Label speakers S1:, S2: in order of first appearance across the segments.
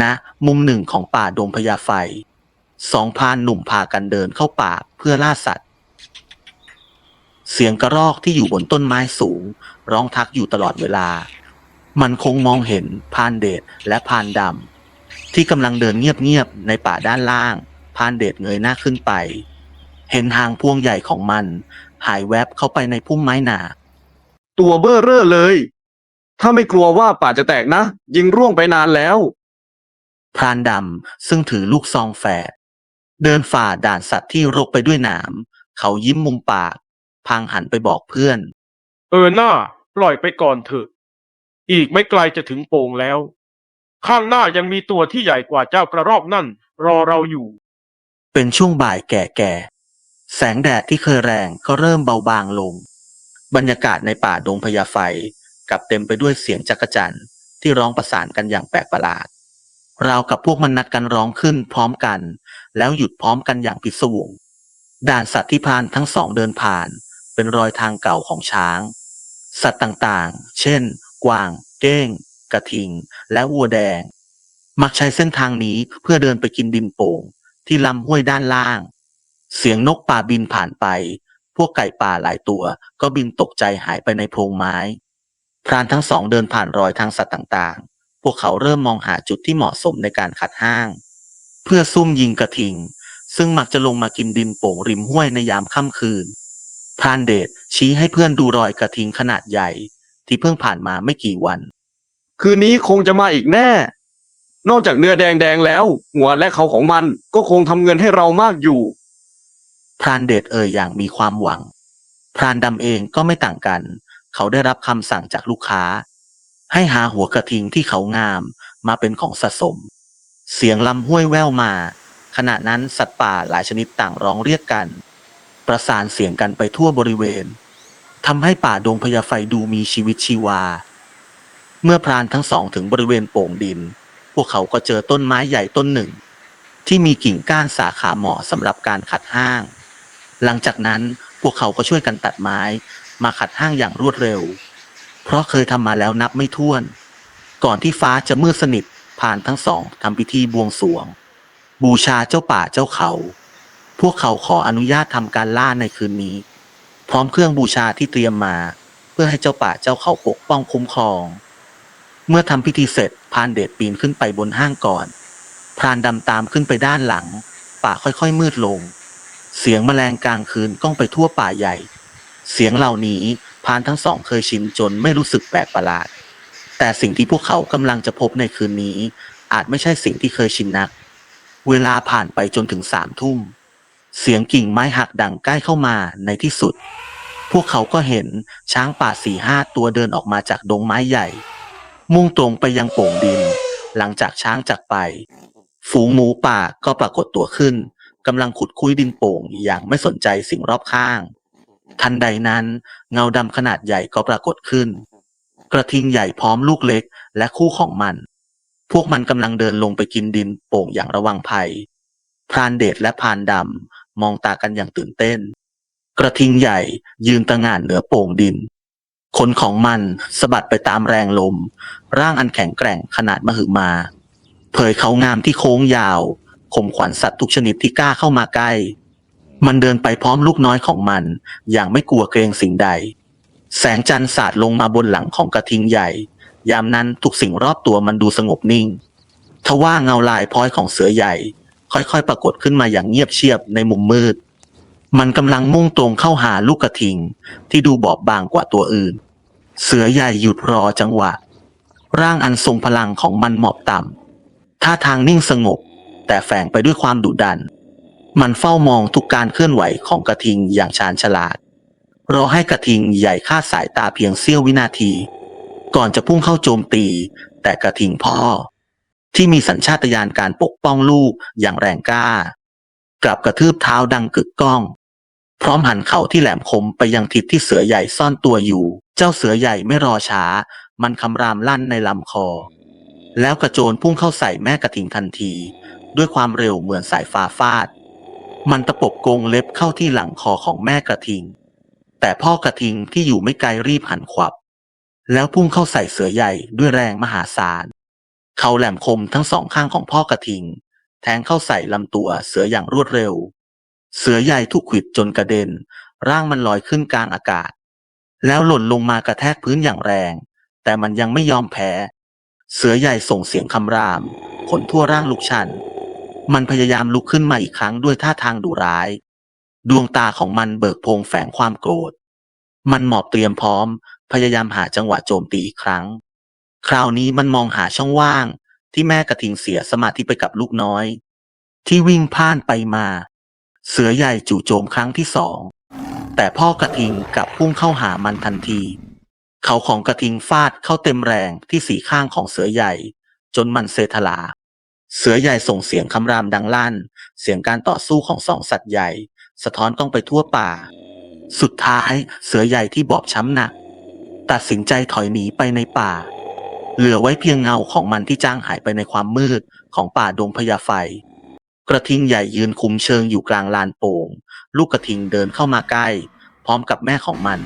S1: ณมุมหนึ่งของป่าดงพญาไฟ สองพานหนุ่มพากันเดินเข้าป่าเพื่อล่าสัตว์ เสียงกระรอกที่อยู่บนต้นไม้สูง ร้องทักอยู่ตลอดเวลา มันคงมองเห็นพานเดชและพานดำที่กำลังเดินเงียบๆในป่าด้านล่าง พานเดชเงยหน้าขึ้นไป เห็นหางพวงใหญ่ของมัน หายแวบเข้าไปในพุ่มไม้หนา
S2: ตัวเบ้อเร่อเลย ถ้าไม่กลัวว่าป่าจะแตกนะ ยิงร่วงไปนานแล้ว
S1: พรานดำซึ่งถือลูกซองแฝดเดินฝ่าด่านสัตว์ที่รกไปด้วยหนามเขายิ้มมุมปาก พางหันไปบอกเพื่อน
S3: เออหน้าปล่อยไปก่อนเถอะ อีกไม่ไกลจะถึงโป่งแล้ว ข้างหน้ายังมีตัวที่ใหญ่กว่าเจ้ากระรอกนั่น รอเราอยู่
S1: เป็นช่วงบ่ายแก่ๆแสงแดดที่เคยแรงก็เริ่มเบาบางลง บรรยากาศในป่าดงพญาไฟกลับเต็มไปด้วยเสียงจักจั่นที่ร้องประสานกันอย่างแปลกประหลาด ราวกับพวกมันนัดกันร้องขึ้นพร้อมกัน แล้วหยุดพร้อมกันอย่างพิศวง ด่านสัตว์ที่พานทั้งสองเดินผ่าน เป็นรอยทางเก่าของช้าง สัตว์ต่างๆ เช่น กวาง เก้ง กระทิง และวัวแดง มักใช้เส้นทางนี้เพื่อเดินไปกินดินโป่ง ที่ลำห้วยด้านล่าง เสียงนกป่าบินผ่านไป พวกไก่ป่าหลายตัวก็บินตกใจหายไปในโพรงไม้ พรานทั้งสองเดินผ่านรอยทางสัตว์ต่างๆ พวกเขาเริ่มมองหาจุดที่เหมาะสมในการขัดห้าง เพื่อซุ่มยิงกระทิง ซึ่งมักจะลงมากินดินโป่งริมห้วยในยามค่ำคืนพรานเดชชี้ให้เพื่อนดูรอยกระทิงขนาดใหญ่ ที่เพิ่งผ่านมาไม่กี่วัน
S2: คืนนี้คงจะมาอีกแน่ นอกจากเนื้อแดงๆแล้ว หัวและเขาของมันก็คงทำเงินให้เรามากอยู่
S1: พรานเดชเอ่ยอย่างมีความหวังพรานดำเองก็ไม่ต่างกัน เขาได้รับคำสั่งจากลูกค้า ให้หาหัวกระทิงที่เขางามมาเป็นของสะสม เสียงลำห้วยแว่วมา ขณะนั้นสัตว์ป่าหลายชนิดต่างร้องเรียกกัน ประสานเสียงกันไปทั่วบริเวณทำให้ป่าดงพญาไฟดูมีชีวิตชีวา เมื่อพรานทั้งสองถึงบริเวณโป่งดิน พวกเขาก็เจอต้นไม้ใหญ่ต้นหนึ่ง ที่มีกิ่งก้านสาขาเหมาะสำหรับการขัดห้าง หลังจากนั้นพวกเขาก็ช่วยกันตัดไม้มาขัดห้างอย่างรวดเร็ว เพราะเคยทำมาแล้วนับไม่ถ้วน ก่อนที่ฟ้าจะมืดสนิทผ่านทั้งสองทำพิธีบวงสรวง บูชาเจ้าป่าเจ้าเขา พวกเขาขออนุญาตทำการล่าในคืนนี้ พร้อมเครื่องบูชาที่เตรียมมา เพื่อให้เจ้าป่าเจ้าเขาปกป้องคุ้มครอง เมื่อทำพิธีเสร็จพานเดชปีนขึ้นไปบนห้างก่อนพรานดำตามขึ้นไปด้านหลัง ป่าค่อยๆมืดลง เสียงแมลงกลางคืนก้องไปทั่วป่าใหญ่ เสียงเหล่านี้ พานทั้งสองเคยชินจนไม่รู้สึกแปลกประหลาด แต่สิ่งที่พวกเขากำลังจะพบในคืนนี้ อาจไม่ใช่สิ่งที่เคยชินนัก เวลาผ่านไปจนถึงสามทุ่ม เสียงกิ่งไม้หักดังใกล้เข้ามาในที่สุด พวกเขาก็เห็นช้างป่าสี่ห้าตัวเดินออกมาจากดงไม้ใหญ่ มุ่งตรงไปยังโป่งดิน หลังจากช้างจากไป ฝูงหมูป่าก็ปรากฏตัวขึ้นกำลังขุดคุยดินโป่งอย่างไม่สนใจสิ่งรอบข้าง ทันใดนั้น เงาดำขนาดใหญ่ก็ปรากฏขึ้น กระทิงใหญ่พร้อมลูกเล็กและคู่ของมัน พวกมันกำลังเดินลงไปกินดินโป่งอย่างระวังภัย พรานเดชและพรานดำมองตากันอย่างตื่นเต้น กระทิงใหญ่ยืนตะหง่านเหนือโป่งดินขนของมันสะบัดไปตามแรงลม ร่างอันแข็งแกร่งขนาดมหึมา เผยเขางามที่โค้งยาวข่มขวัญสัตว์ทุกชนิดที่กล้าเข้ามาใกล้ มันเดินไปพร้อมลูกน้อยของมัน อย่างไม่กลัวเกรงสิ่งใด แสงจันทร์สาดลงมาบนหลังของกระทิงใหญ่ ยามนั้นทุกสิ่งรอบตัวมันดูสงบนิ่ง ทว่าเงาลายพ้อยของเสือใหญ่ ค่อยๆ ปรากฏขึ้นมาอย่างเงียบเชียบในมุมมืด มันกำลังมุ่งตรงเข้าหาลูกกระทิง ที่ดูบอบบางกว่าตัวอื่น เสือใหญ่หยุดรอจังหวะ ร่างอันทรงพลังของมันหมอบต่ำท่าทางนิ่งสงบ แต่แฝงไปด้วยความดุดัน มันเฝ้ามองทุกการเคลื่อนไหวของกระทิงอย่างชาญฉลาด รอให้กระทิงใหญ่คาดสายตาเพียงเสี้ยววินาที ก่อนจะพุ่งเข้าโจมตี แต่กระทิงพ่อ ที่มีสัญชาตญาณการปกป้องลูกอย่างแรงกล้า กลับกระทืบเท้าดังกึกก้อง พร้อมหันเข่าที่แหลมคมไปยังทิศที่เสือใหญ่ซ่อนตัวอยู่ เจ้าเสือใหญ่ไม่รอช้า มันคำรามลั่นในลำคอ แล้วกระโจนพุ่งเข้าใส่แม่กระทิงทันที ด้วยความเร็วเหมือนสายฟ้าฟาด มันตะปบกรงเล็บเข้าที่หลังคอของแม่กระทิง แต่พ่อกระทิงที่อยู่ไม่ไกลรีบหันขวับ แล้วพุ่งเข้าใส่เสือใหญ่ด้วยแรงมหาศาล เขาแหลมคมทั้งสองข้างของพ่อกระทิง แทงเข้าใส่ลำตัวเสืออย่างรวดเร็ว เสือใหญ่ถูกขิดจนกระเด็น ร่างมันลอยขึ้นกลางอากาศ แล้วหล่นลงมากระแทกพื้นอย่างแรง แต่มันยังไม่ยอมแพ้ เสือใหญ่ส่งเสียงคำราม ขนทั่วร่างลูกชัน มันพยายามลุกขึ้นมาอีกครั้งด้วยท่าทางดุร้าย ดวงตาของมันเบิกโพงแฝงความโกรธ มันหมอบเตรียมพร้อม พยายามหาจังหวะโจมตีอีกครั้ง คราวนี้มันมองหาช่องว่าง ที่แม่กระทิงเสียสมาธิไปกับลูกน้อย ที่วิ่งพ่านไปมา เสือใหญ่จู่โจมครั้งที่สอง แต่พ่อกระทิงกลับพุ่งเข้าหามันทันที เขาของกระทิงฟาดเข้าเต็มแรงที่สีข้างของเสือใหญ่ จนมันเซทลา เสือใหญ่ส่งเสียงคำรามดังลั่น เสียงการต่อสู้ของสองสัตว์ใหญ่ สะท้อนกล้องไปทั่วป่า สุดท้ายเสือใหญ่ที่บอบช้ำหนัก ตัดสินใจถอยหนีไปในป่า เหลือไว้เพียงเงาของมันที่จางหายไปในความมืดของป่าดงพญาไฟ กระทิงใหญ่ยืนคุมเชิงอยู่กลางลานโป่ง ลูกกระทิงเดินเข้ามาใกล้ พร้อมกับแม่ของมัน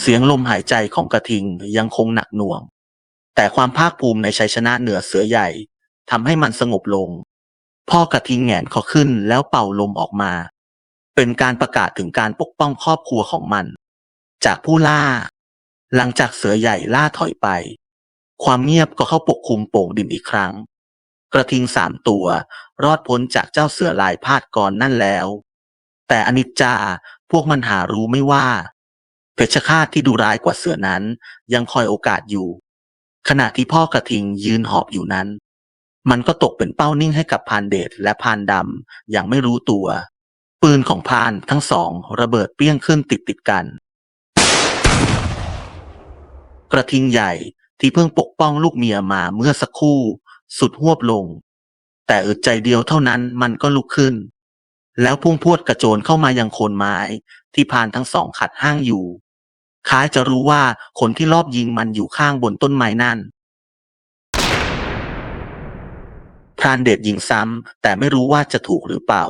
S1: เสียงลมหายใจของกระทิงยังคงหนักหน่วง แต่ความภาคภูมิในชัยชนะเหนือเสือใหญ่ ทำให้มันสงบลง พ่อกระทิงแหงนคอขึ้นแล้วเป่าลมออกมา เป็นการประกาศถึงการปกป้องครอบครัวของมัน จากผู้ล่า หลังจากเสือใหญ่ล่าถอยไป ความเงียบก็เข้าปกคลุมโป่งดินอีกครั้ง กระทิงสามตัว รอดพ้นจากเจ้าเสือลายพาดกรนั่นแล้ว แต่อนิจจาพวกมันหารู้ไม่ว่า เพชฌฆาตที่ดูร้ายกว่าเสือนั้น ยังคอยโอกาสอยู่ ขณะที่พ่อกระทิงยืนหอบอยู่นั้น มันก็ตกเป็นเป้านิ่งให้กับพานเดชและพานดำอย่างไม่รู้ตัว ปืนของพานทั้งสองระเบิดเปี้ยงขึ้นติดติดกัน กระทิงใหญ่ที่เพิ่งปกป้องลูกเมียมาเมื่อสักครู่ สุดหวบลง แต่อึดใจเดียวเท่านั้นมันก็ลุกขึ้น แล้วพุ่งพรวดกระโจนเข้ามายังโคนไม้ที่พานทั้งสองขัดห้างอยู่คล้ายจะรู้ว่าคนที่รอบยิงมันอยู่ข้างบนต้นไม้นั่น พรานเดชยิงซ้ำ แต่ไม่รู้ว่าจะถูกหรือเปล่า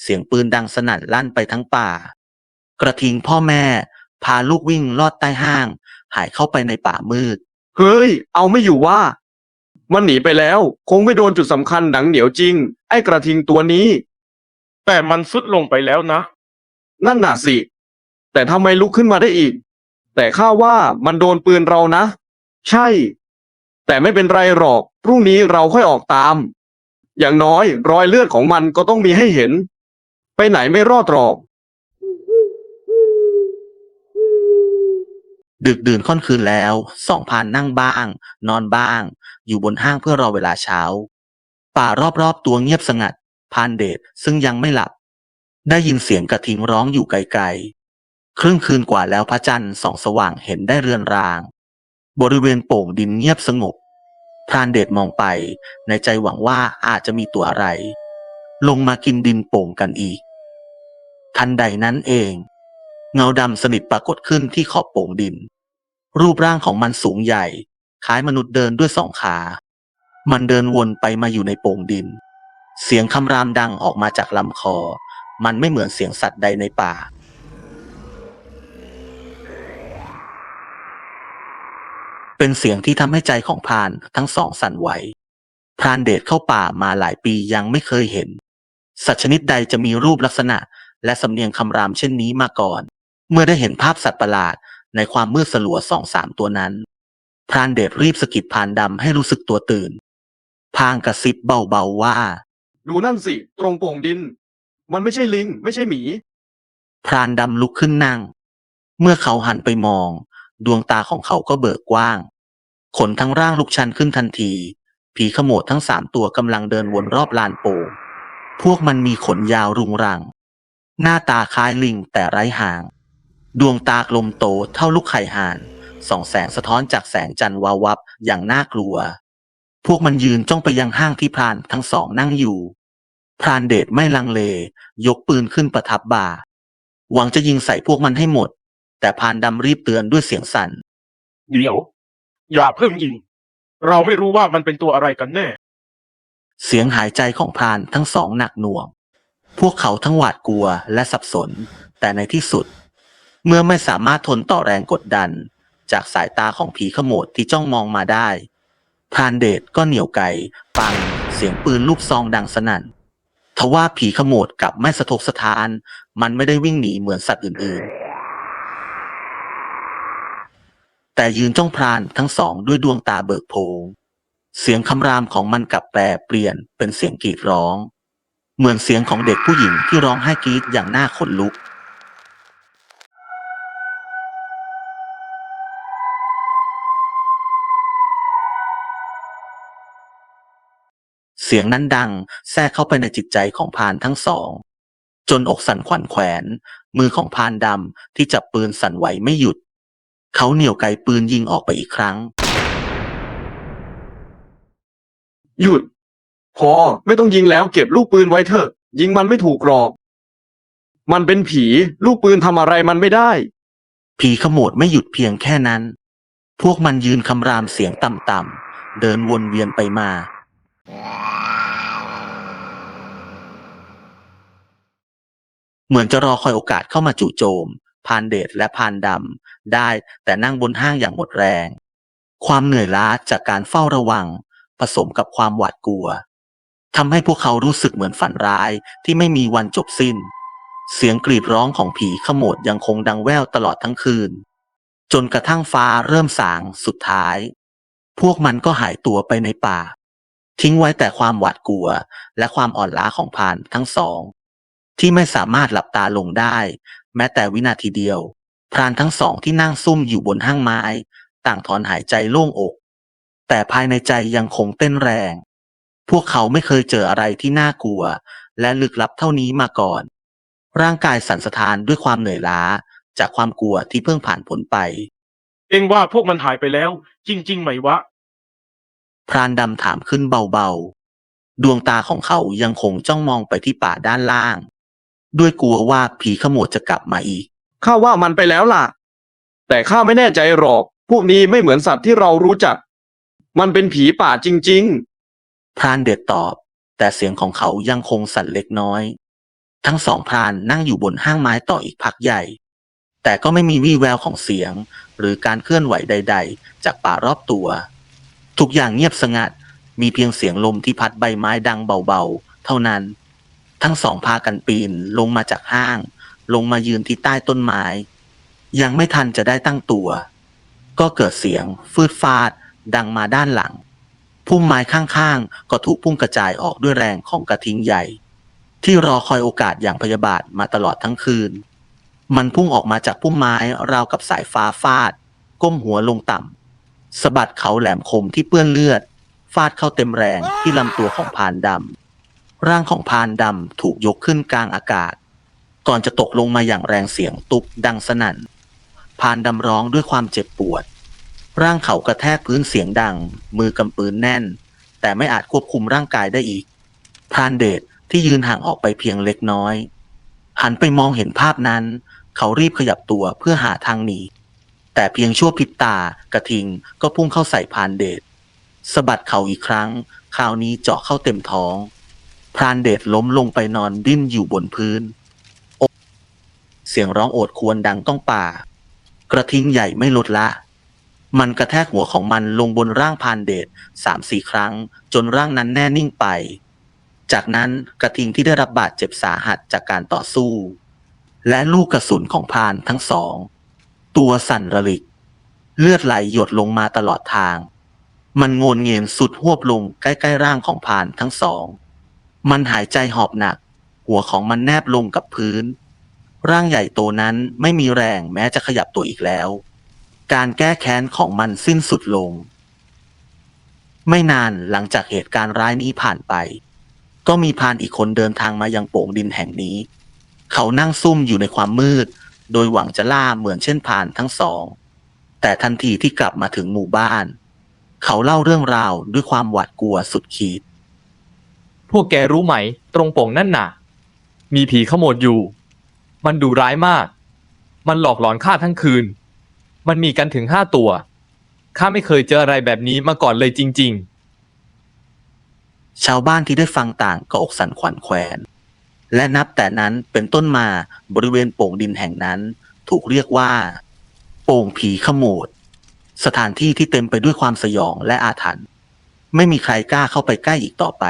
S1: เสียงปืนดังสนั่นลั่นไปทั้งป่า กระทิงพ่อแม่ พาลูกวิ่งลอดใต้ห้าง หายเข้าไปในป่ามืด
S2: เฮ้ย เอาไม่อยู่ว่า มันหนีไปแล้ว คงไม่โดนจุดสำคัญหนังเหนียวจริง ไอ้กระทิงตัวนี้
S3: แต่มันสุดลงไปแล้วนะ
S2: นั่นน่ะสิ แต่ทำไมลุกขึ้นมาได้อีก แต่ข้าว่ามันโดนปืนเรานะ ใช่ แต่ไม่เป็นไรหรอก พรุ่งนี้เราค่อยออกตาม อย่างน้อยรอยเลือดของมันก็ต้องมีให้เห็น ไปไหนไม่รอดหรอก
S1: ดึกดื่นค่อนคืนแล้วสองพรานนั่งบ้าง นอนบ้าง อยู่บนห้างเพื่อรอเวลาเช้า ป่ารอบๆตัวเงียบสงัด พานเดชซึ่งยังไม่หลับ ได้ยินเสียงกระทิงร้องอยู่ไกลๆ ครึ่งคืนกว่าแล้วพระจันทร์ส่องสว่างเห็นได้เรือนราง บริเวณโป่งดินเงียบสงบ พรานเดชมองไป ในใจหวังว่าอาจจะมีตัวอะไร ลงมากินดินโป่งกันอีก ทันใดนั้นเอง เงาดำสนิทปรากฏขึ้นที่ขอบโป่งดิน รูปร่างของมันสูงใหญ่ คล้ายมนุษย์เดินด้วยสองขา มันเดินวนไปมาอยู่ในโป่งดิน เสียงคำรามดังออกมาจากลำคอ มันไม่เหมือนเสียงสัตว์ใดในป่า เป็นเสียงที่ทำให้ใจของพรานทั้งสองสั่นไหวพรานเดชเข้าป่ามาหลายปียังไม่เคยเห็น สัตว์ชนิดใดจะมีรูปลักษณะ และสำเนียงคำรามเช่นนี้มาก่อน เมื่อได้เห็นภาพสัตว์ประหลาดในความมืดสลัวสองสามตัวนั้น พรานเดชรีบสะกิดพรานดำให้รู้สึกตัวตื่น พางกระซิบเบาๆว่า
S2: ดูนั่นสิ ตรงโป่งดิน มันไม่ใช่ลิง ไม่ใช่หมี
S1: พรานดำลุกขึ้นนั่ง เมื่อเขาหันไปมอง ดวงตาของเขาก็เบิกกว้าง ขนทั้งร่างลุกชันขึ้นทันที ผีขโมดทั้งสามตัวกำลังเดินวนรอบลานโป่งพวกมันมีขนยาวรุงรัง หน้าตาคล้ายลิงแต่ไร้หาง ดวงตากลมโตเท่าลูกไข่ห่านส่องแสงสะท้อนจากแสงจันทร์วาววับอย่างน่ากลัว พวกมันยืนจ้องไปยังห้างที่พรานทั้งสองนั่งอยู่ พรานเดชไม่ลังเล ยกปืนขึ้นประทับบ่า หวังจะยิงใส่พวกมันให้หมด แต่พรานดำรีบเตือนด้วยเสียงสั่น
S3: เดี๋ยว อย่าเพิ่งยิง เราไม่รู้ว่ามันเป็นตัวอะไรกันแน่
S1: เสียงหายใจของพรานทั้งสองหนักหน่วง พวกเขาทั้งหวาดกลัวและสับสน แต่ในที่สุด เมื่อไม่สามารถทนต่อแรงกดดัน จากสายตาของผีขโมดที่จ้องมองมาได้ พรานเดชก็เหนี่ยวไกปัง เสียงปืนลูกซองดังสนั่นทว่าผีขโมดกลับไม่สะทกสะท้าน มันไม่ได้วิ่งหนีเหมือนสัตว์อื่นๆ แต่ยืนจ้องพรานทั้งสองด้วยดวงตาเบิกโพงเสียงคำรามของมันกลับแปรเปลี่ยนเป็นเสียงกรีดร้อง เหมือนเสียงของเด็กผู้หญิงที่ร้องไห้กรีดอย่างน่าขนลุก เสียงนั้นดังแทรกเข้าไปในจิตใจของพานทั้งสอง จนอกสั่นขวัญแขวน มือของพานดำที่จับปืนสั่นไหวไม่หยุด เขาเหนี่ยวไกปืนยิงออกไปอีกครั้ง
S2: หยุด พอไม่ต้องยิงแล้วเก็บลูกปืนไว้เถอะ ยิงมันไม่ถูกหรอก มันเป็นผี ลูกปืนทำอะไรมันไม่ได้
S1: ผีขโมดไม่หยุดเพียงแค่นั้น พวกมันยืนคำรามเสียงต่ำๆเดินวนเวียนไปมา เหมือนจะรอคอยโอกาสเข้ามาจู่โจม พานเดชและพานดำได้แต่นั่งบนห้างอย่างหมดแรง ความเหนื่อยล้าจากการเฝ้าระวัง ผสมกับความหวาดกลัวทำให้พวกเขารู้สึกเหมือนฝันร้ายที่ไม่มีวันจบสิ้น เสียงกรีดร้องของผีขโมดยังคงดังแว่วตลอดทั้งคืน จนกระทั่งฟ้าเริ่มสางสุดท้าย พวกมันก็หายตัวไปในป่า ทิ้งไว้แต่ความหวาดกลัวและความอ่อนล้าของพานทั้งสอง ที่ไม่สามารถหลับตาลงได้ แม้แต่วินาทีเดียว พรานทั้งสองที่นั่งซุ่มอยู่บนห้างไม้ ต่างถอนหายใจโล่งอก แต่ภายในใจยังคงเต้นแรง พวกเขาไม่เคยเจออะไรที่น่ากลัว และลึกลับเท่านี้มาก่อน ร่างกายสั่นสะท้านด้วยความเหนื่อยล้าจากความกลัวที่เพิ่งผ่านพ้นไป
S3: เองว่าพวกมันหายไปแล้ว จริง ๆ ไหมวะ
S1: พรานดำถามขึ้นเบาๆ ดวงตาของเขายังคงจ้องมองไปที่ป่าด้านล่าง ด้วยกลัวว่าผีขโมดจะกลับมาอีก
S2: ข้าว่ามันไปแล้วล่ะ แต่ข้าไม่แน่ใจหรอก พวกนี้ไม่เหมือนสัตว์ที่เรารู้จัก มันเป็นผีป่าจริง
S1: พรานเด็ดตอบ แต่เสียงของเขายังคงสั่นเล็กน้อย ทั้งสองพรานนั่งอยู่บนห้างไม้ต่ออีกพักใหญ่ แต่ก็ไม่มีวี่แววของเสียง หรือการเคลื่อนไหวใด ๆ จากป่ารอบตัว ทุกอย่างเงียบสงัด มีเพียงเสียงลมที่พัดใบไม้ดังเบาๆ เท่านั้น ทั้งสองพากันปีนลงมาจากห้าง ลงมายืนที่ใต้ต้นไม้ ยังไม่ทันจะได้ตั้งตัว ก็เกิดเสียง ฟืดฟาด ดังมาด้านหลังพุ่มไม้ข้างๆ ก็ถูกพุ่งกระจายออกด้วยแรงของกระทิงใหญ่ ที่รอคอยโอกาสอย่างพยาบาทมาตลอดทั้งคืน มันพุ่งออกมาจากพุ่มไม้ราวกับสายฟ้าฟาด ก้มหัวลงต่ำสะบัดเขาแหลมคมที่เปื้อนเลือด ฟาดเข้าเต็มแรงที่ลำตัวของพานดำ ร่างของพานดำถูกยกขึ้นกลางอากาศ ก่อนจะตกลงมาอย่างแรงเสียงตุบดังสนั่น พานดำร้องด้วยความเจ็บปวด ร่างเขากระแทกพื้นเสียงดัง มือกำปืนแน่น แต่ไม่อาจควบคุมร่างกายได้อีก พรานเดชที่ยืนห่างออกไปเพียงเล็กน้อย หันไปมองเห็นภาพนั้น เขารีบขยับตัวเพื่อหาทางหนีแต่เพียงชั่วพริบตากระทิงก็พุ่งเข้าใส่พานเดชสะบัดเขาอีกครั้ง คราวนี้เจาะเข้าเต็มท้อง พรานเดชล้มลงไปนอนดิ้นอยู่บนพื้นโอ๊ะเสียงร้องโอดครวรดังต้องป่า กระทิงใหญ่ไม่ลดละ มันกระแทกหัวของมันลงบนร่างพรานเดชสามสี่ครั้ง จนร่างนั้นแน่นิ่งไป จากนั้นกระทิงที่ได้รับบาดเจ็บสาหัสจากการต่อสู้ และลูกกระสุนของพรานทั้งสอง ตัวสั่นระลิก เลือดไหลหยดลงมาตลอดทาง มันโงนเงียนสุดหวบลงใกล้ๆร่างของพรานทั้งสอง มันหายใจหอบหนัก หัวของมันแนบลงกับพื้น ร่างใหญ่โตนั้นไม่มีแรงแม้จะขยับตัวอีกแล้ว การแก้แค้นของมันสิ้นสุดลง ไม่นานหลังจากเหตุการณ์ร้ายนี้ผ่านไป ก็มีพานอีกคนเดินทางมายังโป่งดินแห่งนี้ เขานั่งซุ่มอยู่ในความมืด โดยหวังจะล่าเหมือนเช่นพานทั้งสอง แต่ทันทีที่กลับมาถึงหมู่บ้าน เขาเล่าเรื่องราวด้วยความหวาดกลัวสุดขีด
S4: พวกแกรู้ไหม ตรงโป่งนั่นน่ะ มีผีขโมดอยู่ มันดุร้ายมาก มันหลอกหลอนข้าทั้งคืน มันมีกันถึงห้าตัว ข้าไม่เคยเจออะไรแบบนี้มาก่อนเลยจริง
S1: ชาวบ้านที่ได้ฟังต่างก็อกสั่นขวัญแขวน และนับแต่นั้นเป็นต้นมาบริเวณโป่งดินแห่งนั้น ถูกเรียกว่า โป่งผีขโมด สถานที่ที่เต็มไปด้วยความสยองและอาถรรพ์ไม่มีใครกล้าเข้าไปใกล้อีกต่อไป